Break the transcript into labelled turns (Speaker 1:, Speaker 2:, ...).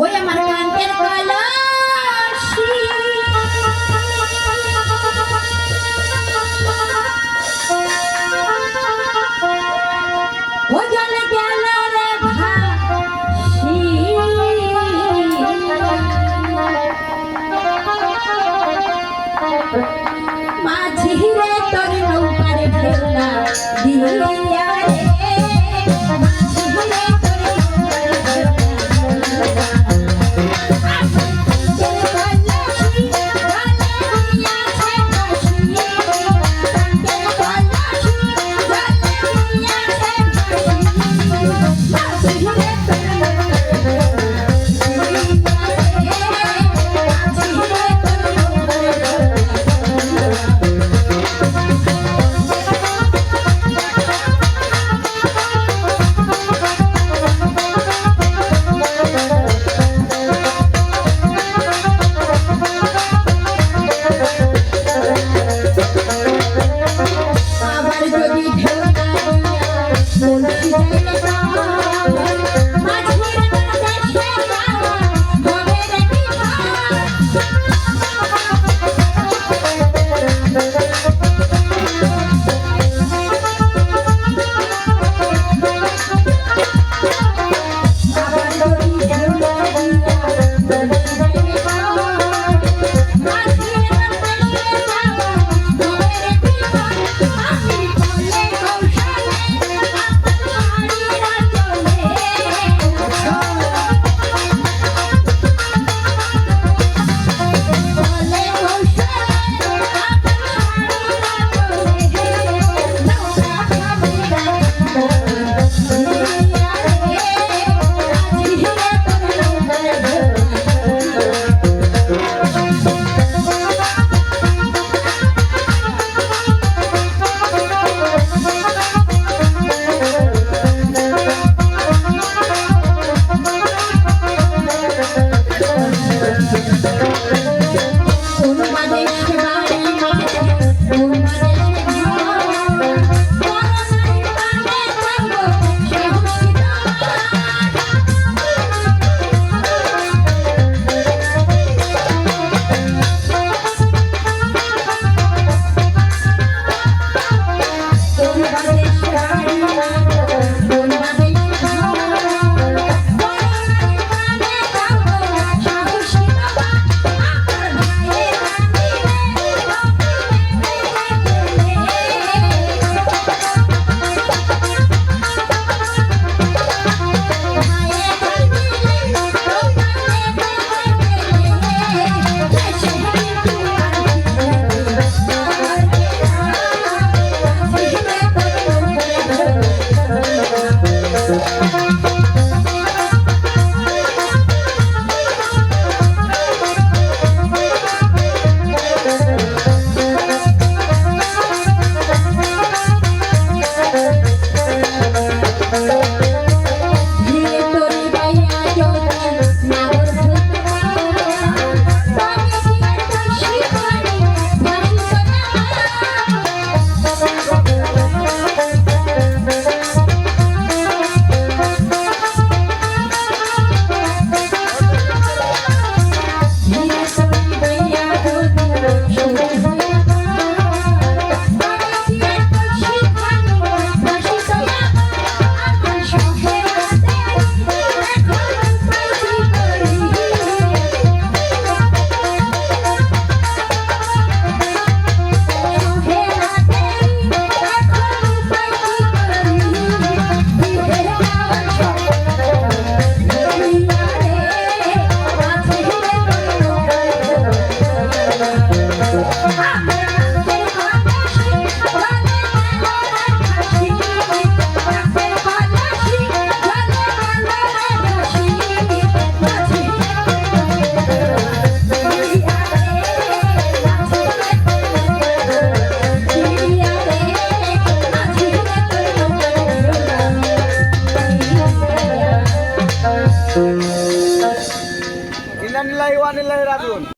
Speaker 1: ওই আমার কান্তের কলসি ও জলে গেল রে ভাসি। মাঝি রে তোর নৌকার ভেলা দিয়ে लगा ইন্নালিল্লাহি
Speaker 2: ওয়া ইন্না ইলাইহি রাজিউন।